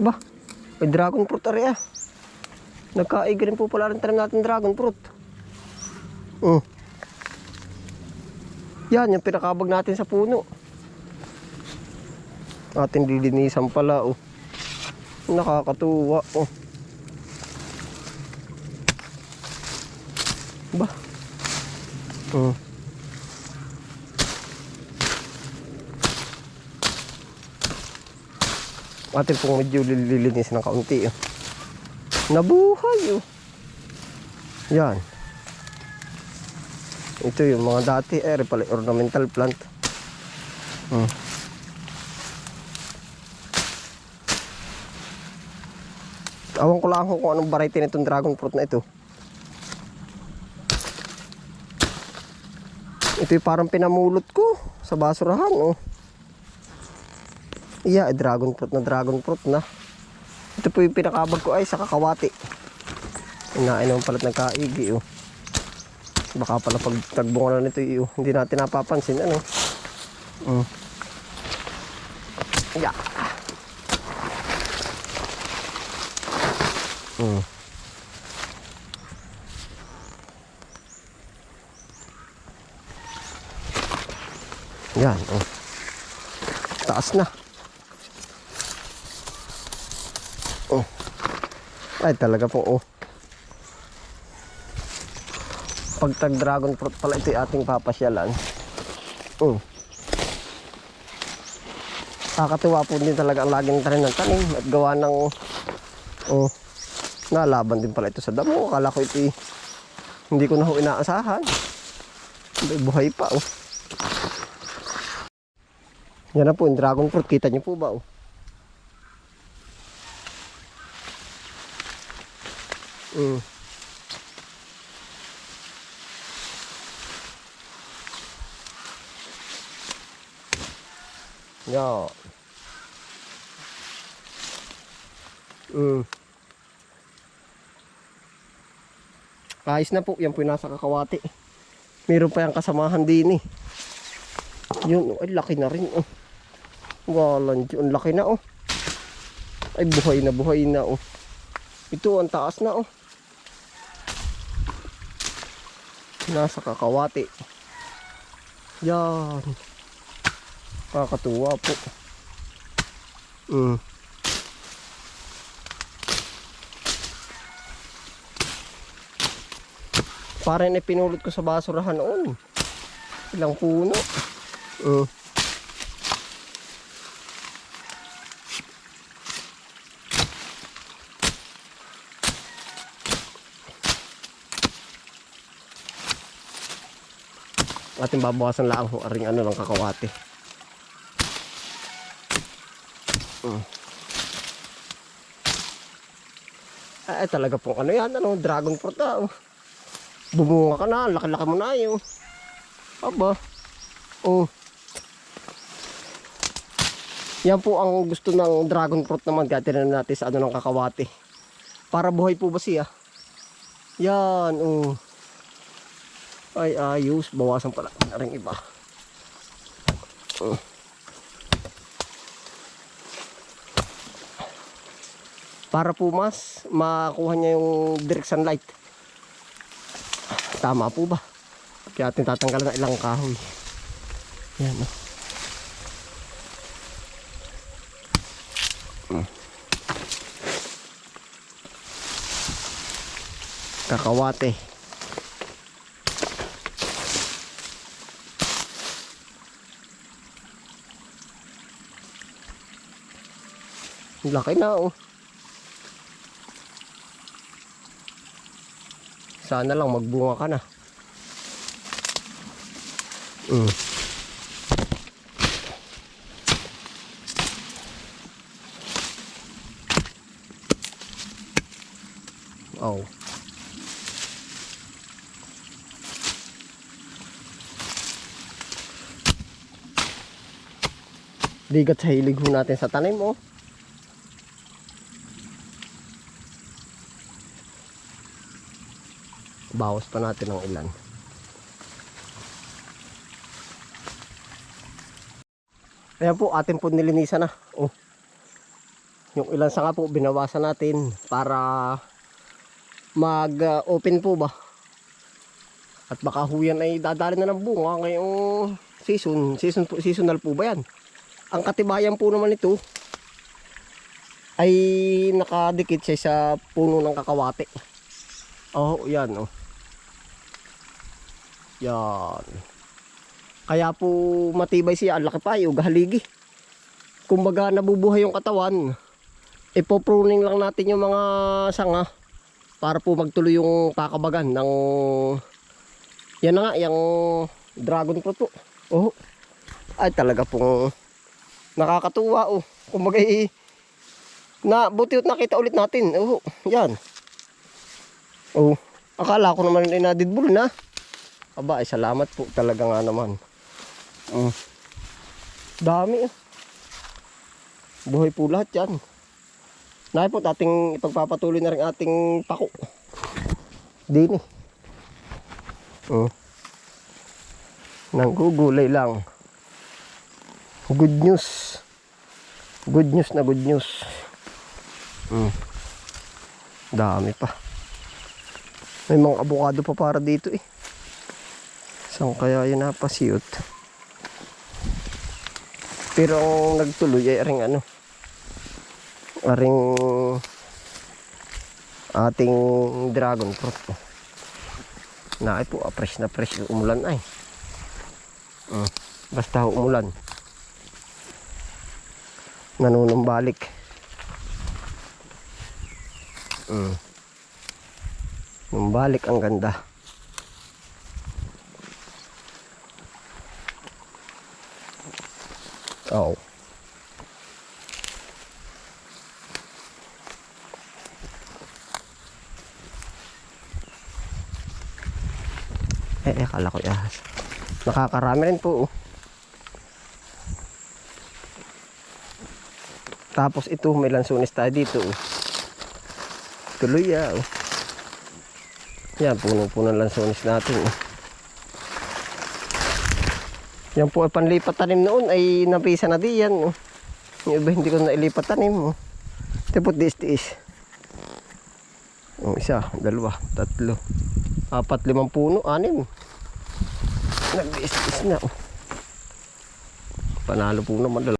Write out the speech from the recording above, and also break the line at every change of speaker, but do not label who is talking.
Aba, may dragon fruit ari ah. Nagkaig rin po pala rin tanim natin dragon fruit. Oh. Yan, yung pinakabag natin sa puno. Ating lilinisan pala oh. Nakakatuwa oh. Ba? Oh. Atin pong medyo lilinisin ng kaunti oh. Nabuhay oh. Yan. Ito yung mga dati eh, pala ornamental plant. Hmm. Awan ko lang kung anong variety nitong dragon fruit na ito. Ito yung parang pinamulot ko sa basurahan oh. Iya, eh, dragon fruit na dragon fruit na. Ito po yung pinakabag ko ay sa kakawati. Inain naman pala ng kaigi oh. Baka pala pag tagbunga na nito iyo, hindi natin napapansin ano. Mm. Yeah. Mm. Yan, oh. Taas na. Ay, talaga po, oh. Pag tag dragon fruit pala ito yung ating papasyalan. Oh. Kakatuwa po din talaga ang laging tanim ng tanim at gawa ng oh, nalaban din pala ito sa damo. Akala ko ito hindi ko na ho inaasahan. May buhay pa oh. Yan na po yung dragon fruit. Kita niyo po ba oh. Mm. Yan. Mm. Ayos na po. Yan po yung nasa kakawati. Meron pa yung kasamahan din eh. Yun, oh, ay laki na rin oh. Walang Ang laki na oh. Ay buhay na buhay na oh. Ito ang taas na oh. Nasa kakawati. Yan. Kakatuwa po. Mm. Parang ipinulot ko sa basurahan noon. Ilang puno. Mm. Ating babawasan lang ho aring ano ng kakawate. Mm. Ay, talaga po ano yan, ano, dragon fruit na. Oh. Bumunga ka na, laki-laki mo na yun. Aba. Oh. Yan po ang gusto ng dragon fruit naman. Gatinan natin sa ano ng kakawate. Para buhay po ba siya? Yan, oh. Ay, ayos. Bawasan pala na rin iba. Para po mas makuha niya yung direct sunlight. Tama po ba? Kaya atin tatanggalan ng ilang kahoy. Yan oh. Mm. Kakawate. Laki na oh. Sana lang magbunga ka na. Mm. Oh. Bigat sa hilig ho natin sa tanim oh. Bawas pa natin ng ilan. Ayan po, atin po nilinisan na. Oh. Yung ilan sanga po binawasan natin para mag-open po ba. At baka huyan ay dadali na ng bunga ngayong season. Season po, seasonal po ba yan? Ang katibayan po naman ito ay nakadikit siya sa puno ng kakawate. Oh, yan oh. Yan. Kaya po matibay siya, ang laki pa yung haligi. Kumbaga nabubuhay yung katawan. Ipopruning lang natin yung mga sanga para po magtuloy yung kakabagan ng yan na nga, yung dragon fruit po. Oh. Ay talaga pong nakakatuwa oh. Kumbaga eh, na buti nakita ulit natin. Oh, yan. Oh, akala ko naman ay nadidbul na. Aba, ay salamat po talaga nga naman. Mm. Dami ah. Buhay po lahat yan. Nahi po ating ipagpapatuloy na rin ating pako. Dini. Oh. Nanggugulay lang. Good news. Good news na good news. Mm. Dami pa. May mga abukado pa para dito eh. Saan kaya yun napasiyot? Pero ang nagtuloy ay ring ano. Aring ating dragon fruit. Na ay po, ah, fresh na fresh umulan ay. Mm. Basta umulan. Nanunumbalik. Mm. Numbalik ang ganda. Oo. Eh, eh, akala ko ahas. Nakakarami rin po. oh. Tapos ito, may lansunis tayo dito. Oh. Tuloy ah. Oh. Yan, puno-puno ng lansunis natin. Oh. Yan po ay panlipat tanim noon ay napisa na di yan. Oh. Yung iba hindi ko na ilipat tanim. Oh. Tipot dis-dis. Oh, isa, dalawa, tatlo, apat, limang puno, anim. Nag-dis-dis na. Oh. Panalo po naman.